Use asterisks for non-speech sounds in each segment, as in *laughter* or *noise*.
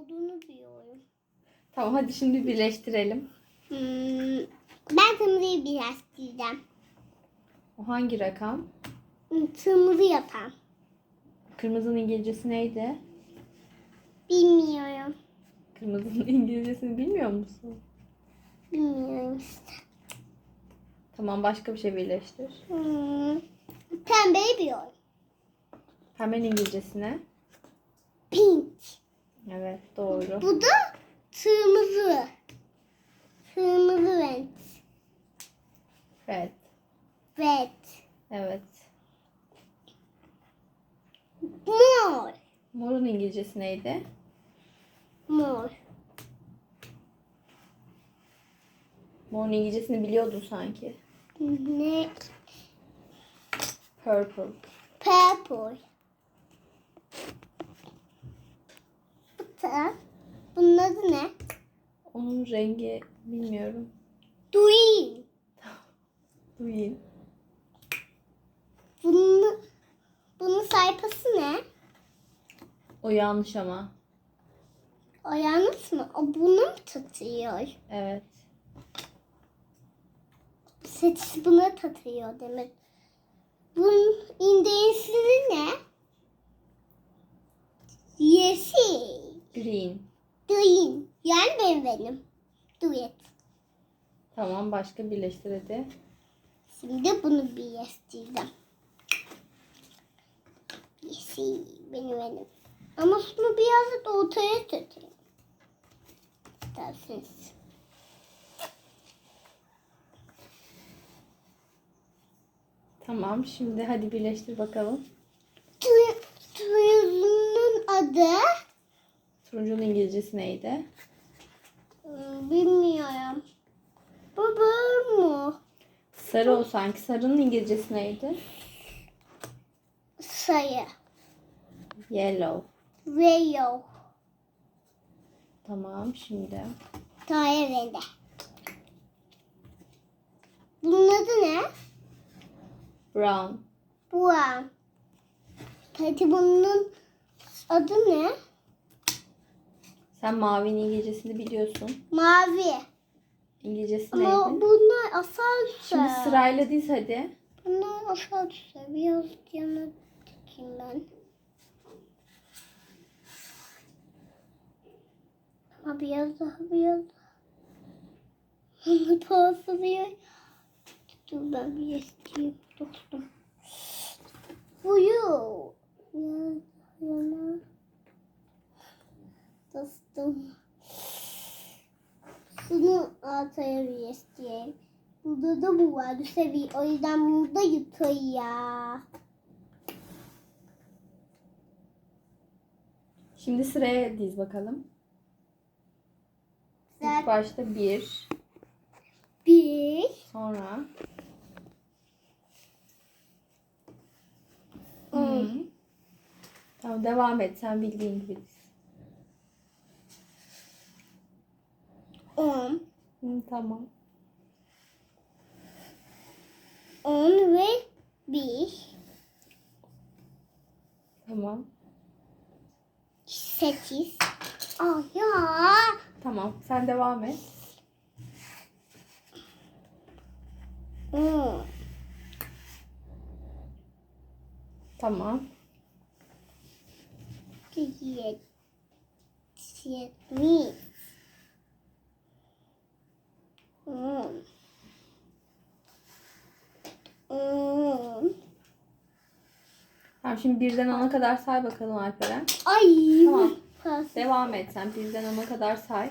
olduğunu biliyorum. Tamam hadi şimdi birleştirelim. Hmm, ben tımrıyı biraz diyeceğim. O hangi rakam? Hmm, Tımrı yapan. Kırmızının İngilizcesi neydi? Bilmiyorum. Kırmızının *laughs* İngilizcesini bilmiyor musun? Bilmiyorum işte. Tamam başka bir şey birleştir. Hmm, pembeyi biliyorum. Hemen İngilizcesine. Pink. Evet doğru. Bu da kırmızı. Kırmızı renk. Red. Red. Evet. Mor. Morun İngilizcesi neydi? Mor. Morun İngilizcesini biliyordun sanki. Ne? Purple. Purple. Da bunun adı ne? Onun rengi bilmiyorum. Green. Green. Bunun, bunun sayfası ne? O yanlış ama. O yanlış mı? O bunu mu tutuyor? Evet. Seçici buna tutuyor demek. Bunun indensini ne? Yeşil. Green. Green. Yani benim benim. Duet. Tamam başka birleştir hadi. Şimdi bunu birleştireceğim. Yeşil benim benim. Ama şunu biraz da ortaya tutayım. Dersiniz. Tamam şimdi hadi birleştir bakalım. Tu- Turuncunun adı Turuncunun İngilizcesi neydi? Hmm, bilmiyorum. Bu bu mu? Sarı o sanki. Sarının İngilizcesi neydi? Sayı. Yellow. Yok. Tamam şimdi. Dairede. Bunun adı ne? Brown. An. Peki bunun adı ne? Sen mavinin İngilizcesini biliyorsun. Mavi. İngilizcesi Ama neydi? bunlar asal Şimdi sırayla diz hadi. Bunlar asal düşer. Biraz yana dikeyim ben. Ama biraz daha biraz daha. Ama parçalıyor. Dur ben bir isteyeyim dostum. Uyu. Daha yana. Dostum. Şunu ortaya bir isteyeyim. Burada da bu var. Seviye. O yüzden bunu da yıkıyor ya. Şimdi sıraya diz bakalım. İlk Zaten başta bir. bir, Sonra. Hmm. Tamam devam et. Sen bildiğin gibi diz. on, Hı, tamam. on ve bir, Tamam. sekiz. Aa ya. Tamam. Sen devam et. On, Tamam. yedi, yetmiş. On. On. Tamam şimdi birden ona kadar say bakalım Alperen. Ay. Tamam. Pas. Devam et sen birden ona kadar say.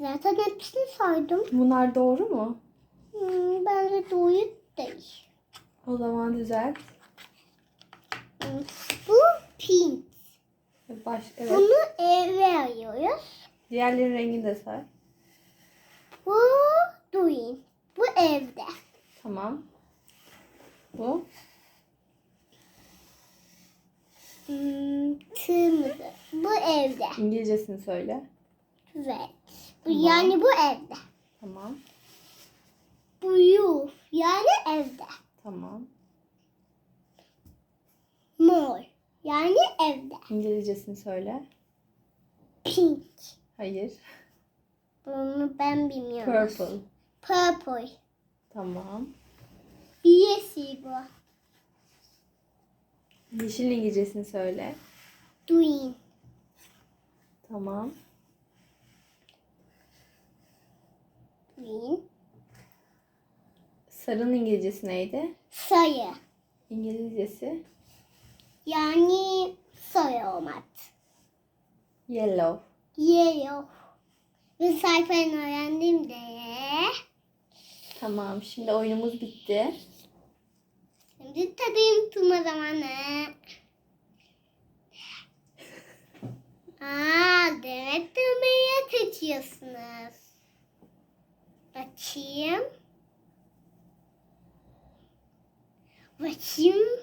Zaten hepsini saydım. Bunlar doğru mu? Hmm, bence doğru değil. O zaman düzelt. Hmm, Bu pink. Baş, evet. Bunu eve ayıyoruz. Diğerlerin rengini de say. Bu green. Bu evde. Tamam. Bu. Hmm, kırmızı. Bu evde. İngilizcesini söyle. Red. Bu Tamam. yani bu evde. Tamam. Blue yani evde. Tamam. Mor yani evde. İngilizcesini söyle. Pink. Hayır. Bunu ben bilmiyorum. Purple. Purple. Tamam. Yeşil bu. Yeşil İngilizcesini söyle. Green. Tamam. Green. Sarının İngilizcesi neydi? Sarı. İngilizcesi Yani sarı olmak. yellow. Yellow. Ve sayfanı öğrendim de. Tamam. Şimdi oyunumuz bitti. Şimdi tadım tutma zamanı. А, demek dövmeye kaçıyorsunuz. Bakayım. Bakayım.